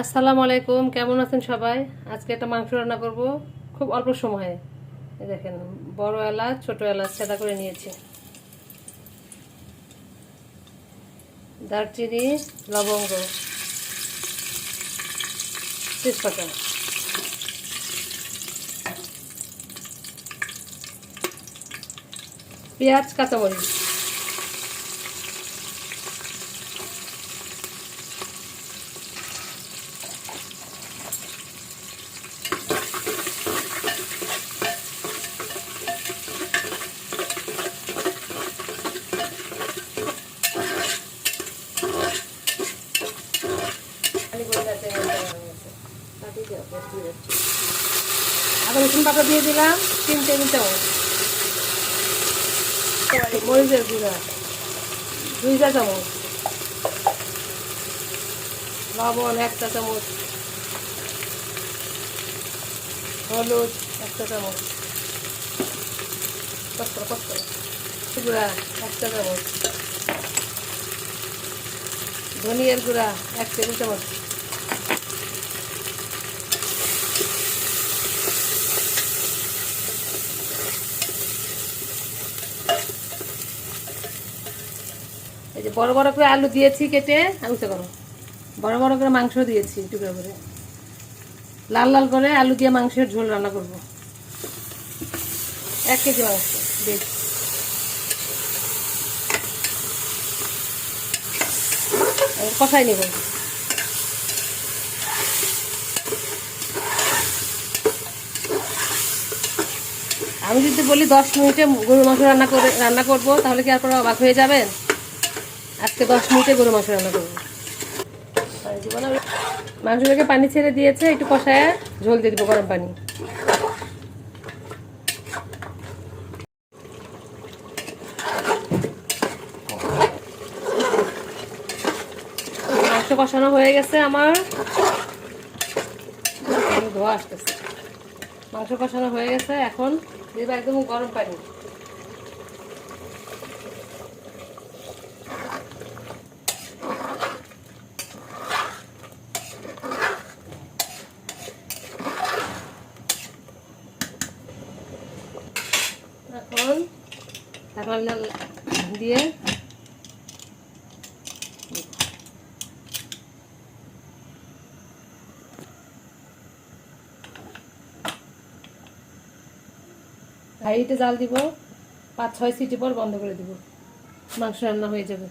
আসসালামু আলাইকুম, কেমন আছেন সবাই? আজকে একটা মাংস রান্না করব, খুব অল্প সময়ে। দেখেন, বড় এলাচ, ছোট এলাচ সেটা করে নিয়েছি। দারচিনি, লবঙ্গ, তেজপাতা। পেঁয়াজ, কাঁচামরিচ। আদা রসুন পাতা দিয়ে দিলাম, তিন টেবিল চামচ। মরিচের গুঁড়া, দুই চা চামচ। লবণ এক চা চামচ। হলুদ এক চা চামচ। কষ্ট কষ্ট গুঁড়া এক চা চামচ। ধনিয়ার গুঁড়া এক টেবিল চামচ। বড় বড় করে আলু দিয়েছি কেটে আলুতে করো। বড় বড় করে মাংস দিয়েছি টুকরো করে। লাল লাল করে আলু দিয়ে মাংসের ঝোল রান্না করব। এক কেজি মাংস, বেশ। কষাই নেব। আমি যদি বলি দশ মিনিটে গরু মাংস রান্না করে, রান্না করব, তাহলে কি আপনারা অবাক হয়ে যাবেন? আজকে দশ মিনিটে গরু মাংস রান্না করব? মাংসটাকে পানি ছেড়ে দিয়েছে, একটু কষায় ঝোল দিয়ে দিব গরম পানি। মাংস কষানো হয়ে গেছে আমার। ধোয়া আসতেছে। মাংস কষানো হয়ে গেছে, এখন দিব একদম গরম পানি। এখন ঢাকনা দিয়ে হাইটে জাল দিব পাঁচ ছয় সিটি পর বন্ধ করে দিব। মাংস রান্না হয়ে যাবে।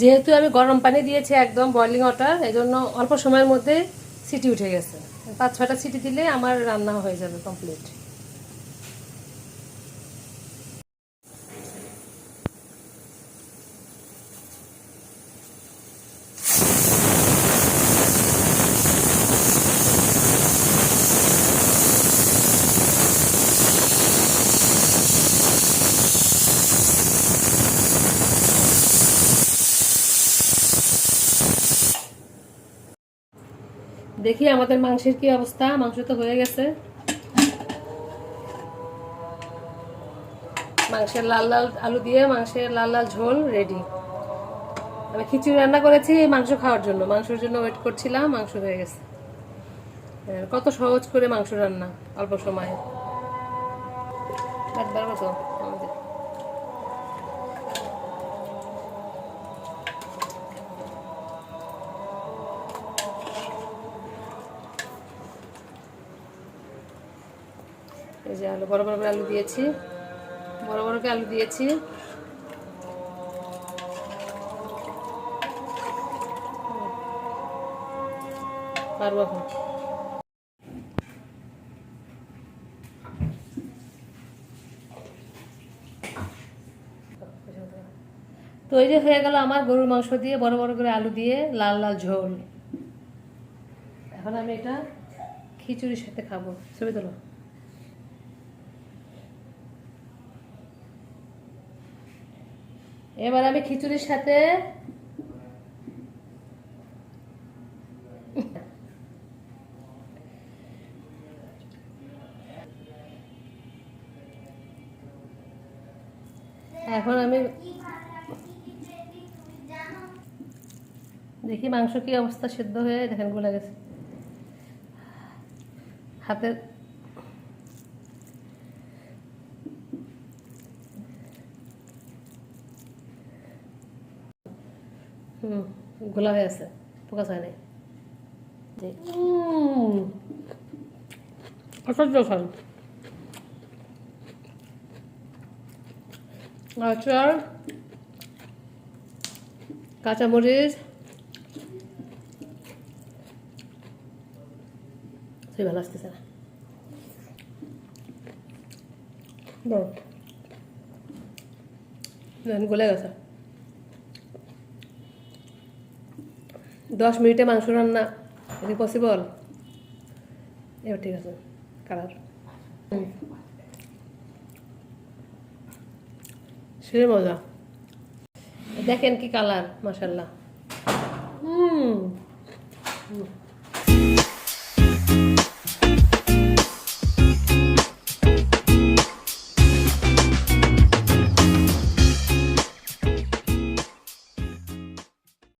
যেহেতু আমি গরম পানি দিয়েছি একদম বয়লিং ওয়াটার এই জন্য অল্প সময়ের মধ্যে সিটি উঠে গেছে। পাঁচ ছটা সিটি দিলে আমার রান্না হয়ে যাবে কমপ্লিট দেখি আমাদের মাংসের কি অবস্থা, মাংস তো হয়ে গেছে। মাংসের লাল লাল আলু দিয়ে মাংসের লাল লাল ঝোল রেডি আমি খিচুড়ি রান্না করেছি মাংস খাওয়ার জন্য। মাংসের জন্য ওয়েট করছিলাম, মাংস হয়ে গেছে। কত সহজ করে মাংস রান্না, অল্প সময়ে। একবার মতো এই যে আলু, বড় বড় করে আলু দিয়েছি। বড় বড় করে আলু দিয়েছি। পারব এখন। তৈরি হয়ে গেল আমার গরুর মাংস দিয়ে বড় বড় করে আলু দিয়ে লাল লাল ঝোল। এখন আমি এটা খিচুড়ির সাথে খাব। ছবি তোলো। এবার আমি খিচুড়ির সাথে এখন আমি দেখি মাংস কি অবস্থা সিদ্ধ হয়ে দেখেনগুলা গেছে। হাতের হুম গোলা হয়ে আছে পোকা হয় নাই। অসহ্য খান আচার কাঁচামরিচ সেই ভালো আসতেছে না গলে গেছে। দশ মিনিটে মাংস রান্না এটা পসিবল এবার ঠিক আছে, কালার। সে মজা। দেখেন কি কালার মাসাল্লাহ হুম।